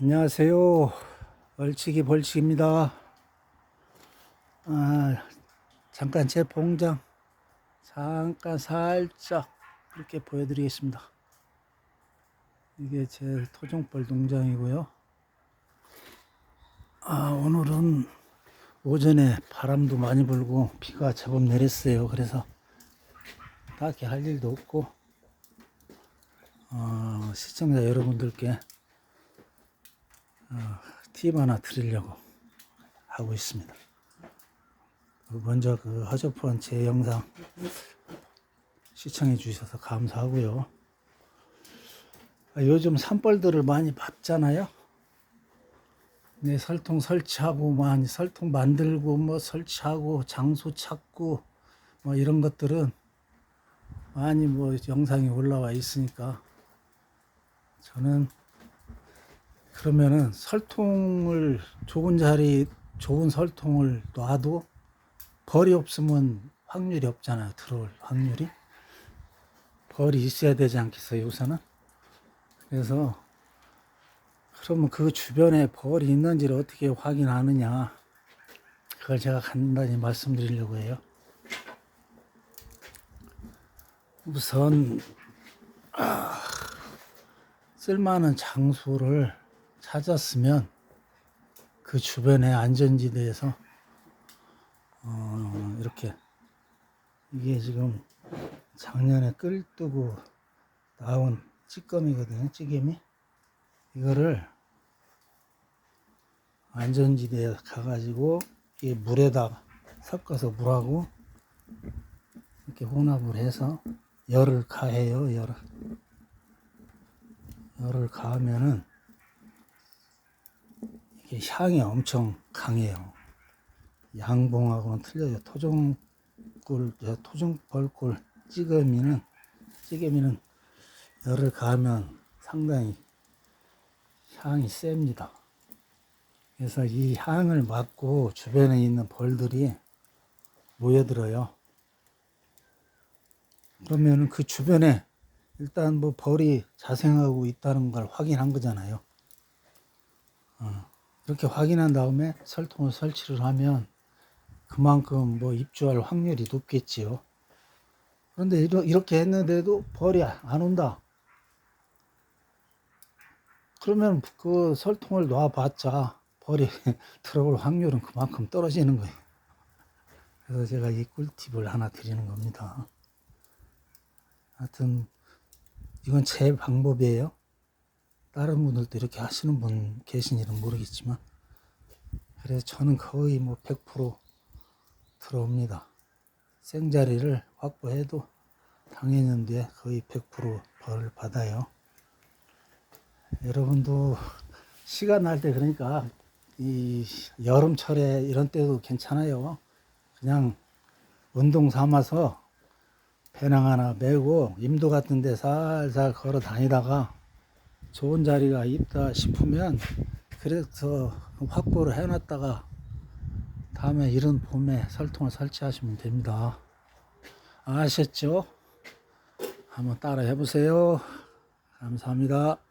안녕하세요. 얼치기 벌칙입니다. 아, 잠깐 제 봉장 잠깐 살짝 이렇게 보여드리겠습니다. 이게 제 토종벌 농장이고요. 아, 오늘은 오전에 바람도 많이 불고 비가 제법 내렸어요. 그래서 딱히 할 일도 없고 어, 시청자 여러분들께 팁 하나 드리려고 하고 있습니다. 먼저 그 허접한 제 영상 시청해 주셔서 감사하고요. 아, 요즘 산벌들을 많이 밟잖아요. 네, 설통 설치하고 많이 설통 만들고 뭐 설치하고 장소 찾고 뭐 이런 것들은 많이 뭐 영상이 올라와 있으니까 저는 그러면은 설통을 좋은 자리 좋은 설통을 놔도 벌이 없으면 확률이 없잖아요 들어올 확률이. 벌이 있어야 되지 않겠어요 우선은 그래서 그러면 그 주변에 벌이 있는지를 어떻게 확인하느냐 그걸 제가 간단히 말씀드리려고 해요. 우선 아, 쓸만한 장소를 찾았으면 그 주변의 안전지대에서 어, 이렇게 이게 지금 작년에 끌 뜨고 나온 찌꺼미거든요 찌개미. 이거를 안전지대에 가가지고 이 물에다 섞어서 물하고 이렇게 혼합을 해서 열을 가해요 열을. 열을 가하면은 향이 엄청 강해요. 양봉하고는 틀려요. 토종꿀, 저 토종벌꿀 찌개미는 찌개미는 열을 가하면 상당히 향이 셉니다. 그래서 이 향을 맡고 주변에 있는 벌들이 모여들어요. 그러면 그 주변에 일단 뭐 벌이 자생하고 있다는 걸 확인한 거잖아요. 어, 이렇게 확인한 다음에 설통을 설치를 하면 그만큼 뭐 입주할 확률이 높겠지요. 그런데 이렇게 했는데도 벌이 안 온다. 그러면 그 설통을 놔봤자 벌이 들어올 확률은 그만큼 떨어지는 거예요. 그래서 제가 이 꿀팁을 하나 드리는 겁니다. 하여튼 이건 제 방법이에요. 다른 분들도 이렇게 하시는 분 계신지는 모르겠지만 그래서 저는 거의 뭐 100% 들어옵니다. 생자리를 확보해도 당했는데 거의 100% 벌을 받아요. 여러분도 시간 날 때 그러니까 이 여름철에 이런 때도 괜찮아요. 그냥 운동 삼아서 배낭 하나 메고 임도 같은 데 살살 걸어 다니다가 좋은 자리가 있다 싶으면 그래서 확보를 해놨다가 다음에 이런 봄에 설통을 설치하시면 됩니다. 아셨죠? 한번 따라 해보세요. 감사합니다.